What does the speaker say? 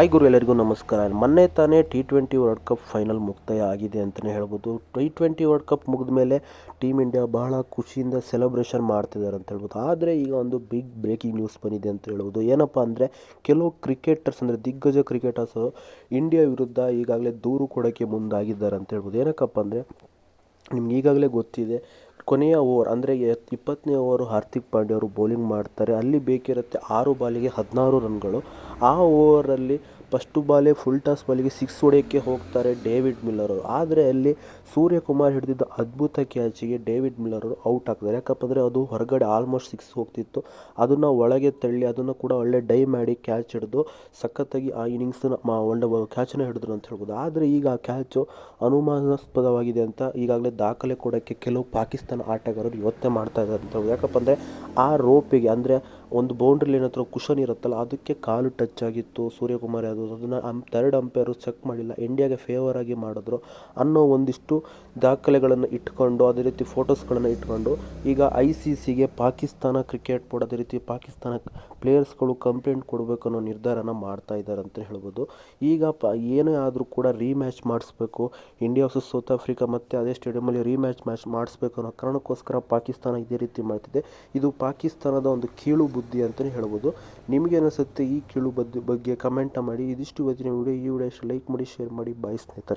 Hi ಗುರು, ಎಲ್ಲರಿಗೂ ನಮಸ್ಕಾರ. ಮೊನ್ನೆ ತಾನೇ T twenty world cup final ಮುಕ್ತಾಯ ಆಗಿದೆ ಅಂತಲೇ ಹೇಳ್ಬೋದು. ಟಿ ಟ್ವೆಂಟಿ ವರ್ಲ್ಡ್ ಕಪ್ ಮುಗಿದ ಮೇಲೆ ಟೀಮ್ ಇಂಡಿಯಾ ಬಹಳ ಖುಷಿಯಿಂದ ಸೆಲೆಬ್ರೇಷನ್ ಮಾಡ್ತಿದ್ದಾರೆ ಅಂತ ಹೇಳ್ಬೋದು. ಆದರೆ ಈಗ ಒಂದು ಬಿಗ್ ಬ್ರೇಕಿಂಗ್ ನ್ಯೂಸ್ ಬಂದಿದೆ ಅಂತ ಹೇಳ್ಬೋದು. ಏನಪ್ಪ ಅಂದರೆ, ಕೆಲವು ಕ್ರಿಕೆಟರ್ಸ್ ಅಂದರೆ ದಿಗ್ಗಜ ಕ್ರಿಕೆಟರ್ಸು ಇಂಡಿಯಾ ವಿರುದ್ಧ ಈಗಾಗಲೇ ದೂರು ಕೊಡೋಕ್ಕೆ ಮುಂದಾಗಿದ್ದಾರೆ ಅಂತ ಹೇಳ್ಬೋದು. ಏನಕ್ಕಪ್ಪ ಅಂದರೆ, ನಿಮ್ಗೆ ಈಗಾಗಲೇ ಗೊತ್ತಿದೆ ಕೊನೆಯ ಓವರ್, ಅಂದರೆ ಇಪ್ಪತ್ತನೇ ಓವರು ಹಾರ್ದಿಕ್ ಪಾಂಡ್ಯ ಅವರು ಬೌಲಿಂಗ್ ಮಾಡ್ತಾರೆ. ಅಲ್ಲಿ ಬೇಕಿರುತ್ತೆ ಆರು ಬಾಲಿಗೆ ಹದಿನಾರು ರನ್ಗಳು. ಆ ಓವರಲ್ಲಿ ಫಸ್ಟು ಬಾಲೆ ಫುಲ್ ಟಾಸ್ ಬಾಲಿಗೆ ಸಿಕ್ಸ್ ಹೊಡೆಯೋಕ್ಕೆ ಹೋಗ್ತಾರೆ ಡೇವಿಡ್ ಮಿಲ್ಲರ್ ಅವರು. ಆದರೆ ಅಲ್ಲಿ ಸೂರ್ಯಕುಮಾರ್ ಹಿಡಿದಿದ್ದ ಅದ್ಭುತ ಕ್ಯಾಚಿಗೆ ಡೇವಿಡ್ ಮಿಲ್ಲರ್ ಅವರು ಔಟ್ ಆಗ್ತಾರೆ. ಯಾಕಪ್ಪ ಅಂದರೆ ಅದು ಹೊರಗಡೆ ಆಲ್ಮೋಸ್ಟ್ ಸಿಕ್ಸ್ ಹೋಗ್ತಿತ್ತು. ಅದನ್ನು ಒಳಗೆ ತಳ್ಳಿ, ಅದನ್ನು ಕೂಡ ಒಳ್ಳೆ ಡೈ ಮಾಡಿ ಕ್ಯಾಚ್ ಹಿಡಿದು ಸಖತ್ತಾಗಿ ಆ ಇನ್ನಿಂಗ್ಸನ್ನ ಮಾ, ಒಳ್ಳೆ ಕ್ಯಾಚನ್ನು ಹಿಡಿದ್ರು ಅಂತ ಹೇಳ್ಬೋದು. ಆದರೆ ಈಗ ಆ ಕ್ಯಾಚು ಅನುಮಾನಾಸ್ಪದವಾಗಿದೆ ಅಂತ ಈಗಾಗಲೇ ದಾಖಲೆ ಕೊಡೋಕ್ಕೆ ಕೆಲವು ಪಾಕಿಸ್ತಾನ ಆಟಗಾರರು ಯೋಚನೆ ಮಾಡ್ತಾ ಇದ್ದಾರೆ ಯಾಕಪ್ಪ ಅಂದರೆ ಆ ರೋಪಿಗೆ ಅಂದರೆ ಒಂದು ಬೌಂಡ್ರಿಲಿ ಏನತ್ರ ಕುಷನ್ ಇರುತ್ತಲ್ಲ, ಅದಕ್ಕೆ ಕಾಲು ಟಚ್ ಆಗಿತ್ತು, ಸೂರ್ಯಕುಮಾರ್ ಯಾದವ್ ಅದನ್ನು ಥರ್ಡ್ ಅಂಪೇರು ಚೆಕ್ ಮಾಡಿಲ್ಲ. ಇಂಡಿಯಾಗೆ ಫೇವರ್ ಆಗಿ ಮಾಡಿದ್ರು ಅನ್ನೋ ಒಂದಿಷ್ಟು ದಾಖಲೆಗಳನ್ನು ಇಟ್ಕೊಂಡು, ಅದೇ ರೀತಿ ಫೋಟೋಸ್ಗಳನ್ನು ಇಟ್ಕೊಂಡು, ಈಗ ಐ ಸಿ ಸಿಗೆ ಪಾಕಿಸ್ತಾನ ಕ್ರಿಕೆಟ್ ಬೋರ್ಡ್ ಅದೇ ರೀತಿ ಪಾಕಿಸ್ತಾನ ಪ್ಲೇಯರ್ಸ್ಗಳು ಕಂಪ್ಲೇಂಟ್ ಕೊಡಬೇಕು ಅನ್ನೋ ನಿರ್ಧಾರನ ಮಾಡ್ತಾ ಇದ್ದಾರೆ ಅಂತ ಹೇಳ್ಬೋದು. ಈಗ ಪ, ಏನೇ ಆದರೂ ಕೂಡ ರೀಮ್ಯಾಚ್ ಮಾಡಿಸ್ಬೇಕು. ಇಂಡಿಯಾ ವರ್ಸಸ್ ಸೌತ್ ಆಫ್ರಿಕಾ ಮತ್ತು ಅದೇ ಸ್ಟೇಡಿಯಮಲ್ಲಿ ರೀಮ್ಯಾಚ್ ಮ್ಯಾಚ್ ಮಾಡಿಸ್ಬೇಕು ಅನ್ನೋ ಕಾರಣಕ್ಕೋಸ್ಕರ ಪಾಕಿಸ್ತಾನ ಇದೇ ರೀತಿ ಮಾಡ್ತಿದೆ. ಇದು ಪಾಕಿಸ್ತಾನದ ಒಂದು ಕೀಳು ಬುದ್ಧಿ ಅಂತಲೇ ಹೇಳ್ಬೋದು. ನಿಮಗೆ ಅನಿಸುತ್ತೆ ಈ ಕೀಳು ಬಗ್ಗೆ ಕಮೆಂಟ್ ಮಾಡಿ. ಇದಿಷ್ಟು ಇವತ್ತಿನ ವಿಡಿಯೋ ಈ ವಿಡಿಯೋ ಲೈಕ್ ಮಾಡಿ ಶೇರ್ ಮಾಡಿ. ಬಾಯ್ ಸ್ನೇಹಿತರೆ.